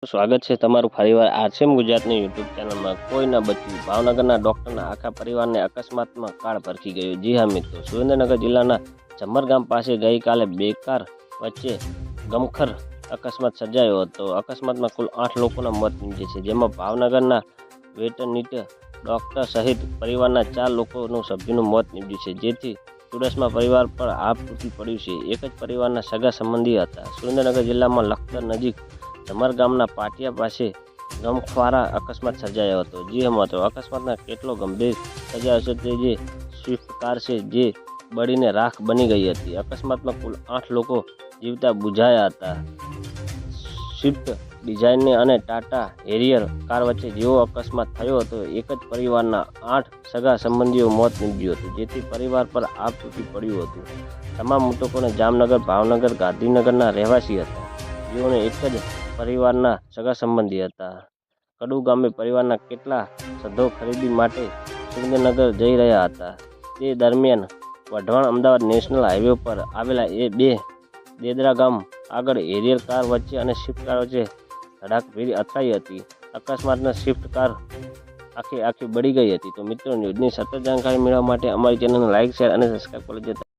સ્વાગત છે તમારું ફરીવાર આરસીએમ ગુજરાતની યુટ્યુબ ચેનલમાં. કોઈ ન બચ્યું ભાવનગરના ડૉક્ટરના આખા પરિવારને અકસ્માતમાં કાળ ભરખી ગયો. જી હા મિત્રો, સુરેન્દ્રનગર જિલ્લાના જમરગામ પાસે ગઈકાલે બેકાર વચ્ચે ગમખર અકસ્માત સર્જાયો હતો. અકસ્માતમાં કુલ આઠ લોકોના મોત નીપજ્યા છે, જેમાં ભાવનગરના વેટરનીટ ડૉક્ટર સહિત પરિવારના ચાર લોકોનું સભ્યનું મોત નીપજ્યું છે, જેથી ચુડસમાં પરિવાર પર આપ તૂટી પડ્યું છે. એક જ પરિવારના સગા સંબંધી હતા. સુરેન્દ્રનગર જિલ્લામાં લખતર નજીક જમર ગામના પાટિયા પાસે ગમખ્વારા અકસ્માત સર્જાયો હતો. જે હા મિત્રો અકસ્માતના કેટલો ગંભીર સર્જાયો છે તે જે સ્વિફ્ટ કાર છે જે બળીને રાખ બની ગઈ હતી. અકસ્માતમાં કુલ આઠ લોકો જીવતા બુઝાયા હતા. સ્વિફ્ટ ડિઝાઇનની અને ટાટા હેરિયર કાર વચ્ચે જેવો અકસ્માત થયો હતો, એક જ પરિવારના આઠ સગા સંબંધીઓ મોત નીપજ્યું હતું, જેથી પરિવાર પર આગ તૂટી પડ્યું હતું. તમામ મૃતકોને જામનગર, ભાવનગર, ગાંધીનગરના રહેવાસી હતા. જેઓને એક જ પરિવારના સગા સંબંધી હતા. કડુ ગામે પરિવારના કેટલા સદ્ધો ખરીદી માટે સુરેન્દ્રનગર જઈ રહ્યા હતા. તે દરમિયાન વઢવાણ અમદાવાદ નેશનલ હાઈવે પર આવેલા એ બે દેદરા ગામ આગળ હેરિયર કાર વચ્ચે અને શિફ્ટ કાર વચ્ચે ધડાકભેરી અથડાઈ હતી. અકસ્માતમાં શિફ્ટ કાર આખી આખી બળી ગઈ હતી. તો મિત્રો, ન્યૂઝની સતત જાણકારી મેળવવા માટે અમારી ચેનલને લાઇક શેર અને સબસ્ક્રાઈબ કરી દેતા